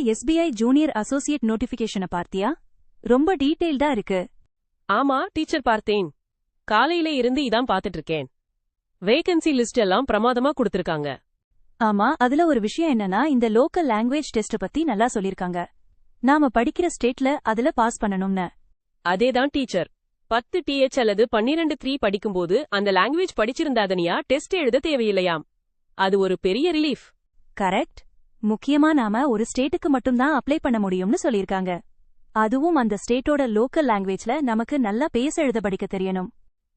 SBI junior associate நோட்டிபிகேஷனை பார்த்தியா? ரொம்ப டீடைல்டா இருக்கு. ஆமா டீச்சர் பார்த்தேன். காலையில இருந்து இதான் பாத்துட்டு இருக்கேன் வேகன்சி லிஸ்ட் எல்லாம் பிரமாதமா கொடுத்திருக்காங்க. ஆமா அதுல ஒரு விஷயம் என்னன்னா இந்த லோக்கல் லாங்குவேஜ் டெஸ்ட் பத்தி நல்லா சொல்லிருக்காங்க. நாம படிக்கிற ஸ்டேட்ல அதுல பாஸ் பண்ணணும்னு. அதேதான் டீச்சர். பத்து டிஹெச் அல்லது பன்னிரண்டு த்ரீ படிக்கும்போது அந்த லாங்குவேஜ் படிச்சிருந்தாதனியா டெஸ்ட் எழுத தேவையில்லையாம். அது ஒரு பெரிய ரிலீஃப். கரெக்ட். முக்கியமா நாம ஒரு ஸ்டேட்டுக்கு மட்டும்தான் அப்ளை பண்ண முடியும்னு சொல்லிருக்காங்க அதுவும் அந்த ஸ்டேட்டோட லோக்கல் லாங்குவேஜ்ல நமக்கு நல்லா பேச எழுத படிக்க தெரியணும்.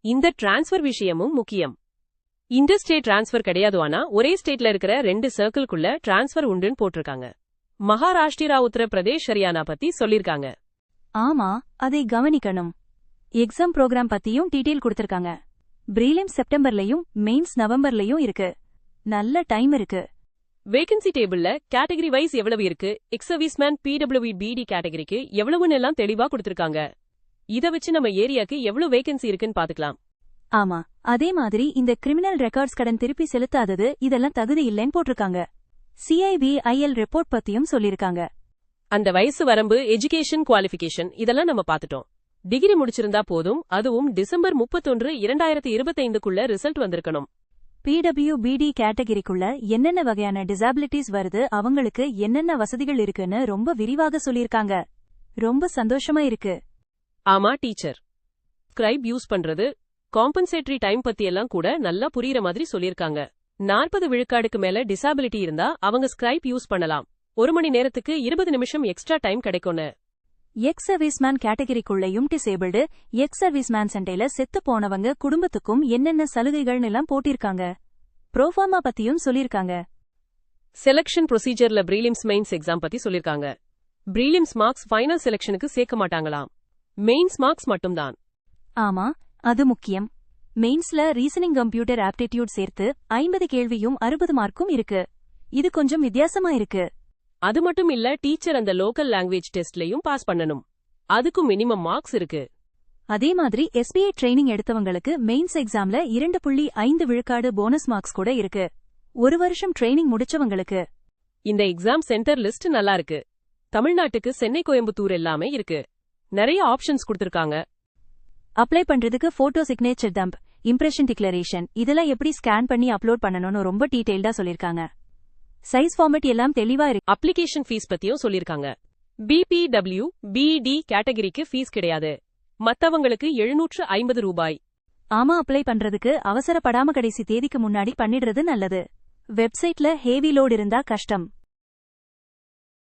இந்த டிரான்ஸ்ஃபர் விஷயமும் முக்கியம். இன்டர் ஸ்டேட் டிரான்ஸ்ஃபர் கிடையாது ஆனா ஒரே ஸ்டேட்ல இருக்கிற ரெண்டு சர்க்கிள்குள்ள டிரான்ஸ்ஃபர் உண்டுன்னு போட்டிருக்காங்க. மகாராஷ்டிரா உத்தரப்பிரதேஷ் ஹரியானா பத்தி சொல்லிருக்காங்க ஆமா அதை கவனிக்கணும். எக்ஸாம் ப்ரோக்ராம் பத்தியும் டீடைல் கொடுத்திருக்காங்க. பிரீலிம் செப்டம்பர்லயும் மெயின்ஸ் நவம்பர்லயும் இருக்கு. நல்ல டைம் இருக்கு. வேகன்சி டேபிள்ல கேட்டகரி வைஸ் எவ்வளவு இருக்கு? எக்ஸ் சர்வீஸ்மேன் பிடபிள்யூ பிடி கேட்டகரிக்கு எவ்வளவுன்னு எல்லாம் தெளிவா கொடுத்திருக்காங்க. இத வச்சு நம்ம ஏரியாக்கு எவ்வளவு வேகன்சி இருக்குன்னு பாத்துக்கலாம் ஆமா அதே மாதிரி இந்த கிரிமினல் ரெக்கார்ட்ஸ் கடன் திருப்பி செலுத்தாதது இதெல்லாம் தகுதி இல்லைன்னு போட்டிருக்காங்க. சிஐபிஐஎல் ரிப்போர்ட் பத்தியும் சொல்லிருக்காங்க அந்த வயசு வரம்பு எஜுகேஷன் குவாலிஃபிகேஷன் இதெல்லாம் நம்ம பாத்துட்டோம் டிகிரி முடிச்சிருந்தா போதும் அதுவும் டிசம்பர் முப்பத்தொன்று இரண்டாயிரத்தி இருபத்தைந்துக்குள்ள ரிசல்ட் வந்திருக்கணும். பிடபிள்யூபிடி கேட்டகரிக்குள்ள என்னென்ன வகையான டிசாபிலிட்டிஸ் வருது அவங்களுக்கு என்னென்ன வசதிகள் இருக்குன்னு ரொம்ப விரிவாக சொல்லிருக்காங்க ரொம்ப சந்தோஷமா இருக்கு. ஆமா டீச்சர். ஸ்கிரைப் யூஸ் பண்றது காம்பன்சேட்டரி டைம் பத்தி எல்லாம் கூட நல்லா புரியுற மாதிரி சொல்லிருக்காங்க நாற்பது விழுக்காடுக்கு மேல டிசாபிலிட்டி இருந்தா அவங்க ஸ்கிரைப் யூஸ் பண்ணலாம். ஒரு மணி நேரத்துக்கு இருபது நிமிஷம் எக்ஸ்ட்ரா டைம் கிடைக்கும்னு. எக்ஸ் சர்வீஸ்மேன் கேட்டகரிக்குள்ளயும் டிசேபிள்டு எக்ஸ் சர்வீஸ்மேன் சண்டையில செத்து போனவங்க குடும்பத்துக்கும் என்னென்ன சலுகைகள்னு எல்லாம் போட்டிருக்காங்க ப்ரோஃபார்மா பத்தியும் சொல்லிருக்காங்க. செலக்ஷன் ப்ரொசீஜர்ல ப்ரீலிம்ஸ் மெயின்ஸ் எக்ஸாம் பத்தி சொல்லிருக்காங்க. ப்ரீலிம்ஸ் மார்க்ஸ் ஃபைனல் செலக்ஷனுக்கு சேர்க்க மாட்டாங்களாம். மெயின்ஸ் மார்க்ஸ் மட்டும்தான். ஆமா அது முக்கியம். மெயின்ஸ்ல ரீசனிங் கம்ப்யூட்டர் ஆப்டிடியூட் சேர்த்து ஐம்பது கேள்வியும் அறுபது மார்க்கும் இருக்கு. இது கொஞ்சம் வித்தியாசமா இருக்கு. அது மட்டும் இல்ல டீச்சர் அந்த லோக்கல் லாங்குவேஜ் டெஸ்ட்லயும் பாஸ் பண்ணணும். அதுக்கும் மினிமம் மார்க்ஸ் இருக்கு. அதே மாதிரி எஸ்பிஐ ட்ரைனிங் எடுத்தவங்களுக்கு மெயின்ஸ் எக்ஸாம்ல இரண்டு புள்ளி ஐந்து விழுக்காடு போனஸ் மார்க்ஸ் கூட இருக்கு. ஒரு வருஷம் ட்ரைனிங் முடிச்சவங்களுக்கு. இந்த எக்ஸாம் சென்டர் லிஸ்ட் நல்லா இருக்கு. தமிழ்நாட்டுக்கு சென்னை கோயம்புத்தூர் எல்லாமே இருக்கு. நிறைய ஆப்ஷன்ஸ் கொடுத்திருக்காங்க. அப்ளை பண்றதுக்கு photo signature thumb impression declaration இதெல்லாம் எப்படி ஸ்கேன் பண்ணி அப்லோட் பண்ணணும்னு ரொம்ப டீடைல்டா சொல்லிருக்காங்க சைஸ் ஃபார்மட் எல்லாம் தெளிவா இருக்கு. அப்ளிகேஷன் ஃபீஸ் பத்தியும் சொல்லிருக்காங்க. பிபிடபிள்யூ பிடி கேட்டகரிக்கு ஃபீஸ் கிடையாது. மத்தவங்களுக்கு எழுநூற்று ஐம்பது ரூபாய். ஆமா அப்ளை பண்றதுக்கு அவசரப்படாம கடைசி தேதிக்கு முன்னாடி பண்ணிடுறது நல்லது. வெப்சைட்ல ஹேவி லோட் இருந்தா கஷ்டம்.